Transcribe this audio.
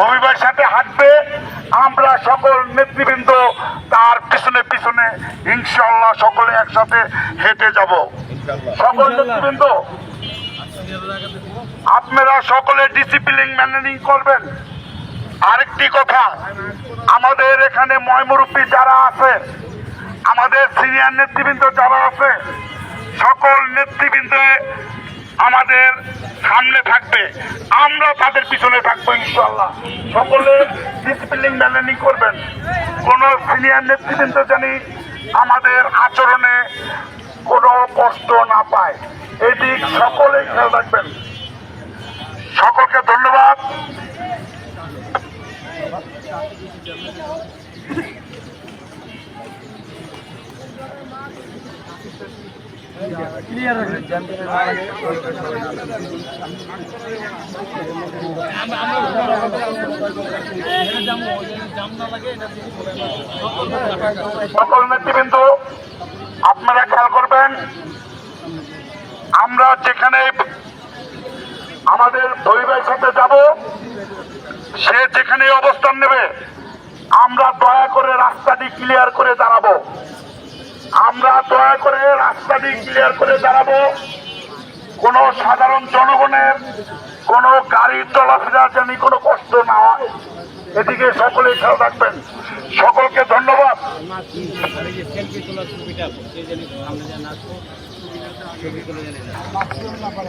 ভূমিবার সাথে হাঁটবে। আমরা সকল নেতৃবৃন্দ তার পিছনে পিছনে ইনশাল্লাহ সকলে একসাথে হেঁটে যাব। সকল নেতৃবৃন্দ আপনারা সকলে ডিসিপ্লিন ম্যানেজিং করবেন। আরেকটি কথা আমাদের এখানে ময়মুরব্বী যারা আছে আমাদের সিনিয়র নেতৃবৃন্দ যারা আছে সকল নেতৃবৃন্দ আমাদের সামনে থাকবে। আমরা তাদের পিছনে থাকব ইনশাল্লাহ সকলে ডিসিপ্লিন ম্যানেজিং করবেন। কোন সিনিয়র নেতৃবৃন্দ জানি আমাদের আচরণে কোনো কষ্ট না পায়। এদিক সকলেই খেয়াল রাখবেন। সকলকে ধন্যবাদ। সকল নেতৃবৃন্দ, আপনারা খেয়াল করবেন, আমরা যেখানে আমাদের পরিবারের সাথে যাব, সে যেখানে অবস্থান নেবে, আমরা দয়া করে রাস্তাটি ক্লিয়ার করে দাঁড়াবো আমরা দয়া করে রাস্তাটি ক্লিয়ার করে দাঁড়াবো কোন সাধারণ জনগণের কোন গাড়ির চলাফেরা যেন কোনো কষ্ট না হয়। এদিকে সকলে খেয়াল রাখবেন। সকলকে ধন্যবাদ। জানি ছবি তুলে জানি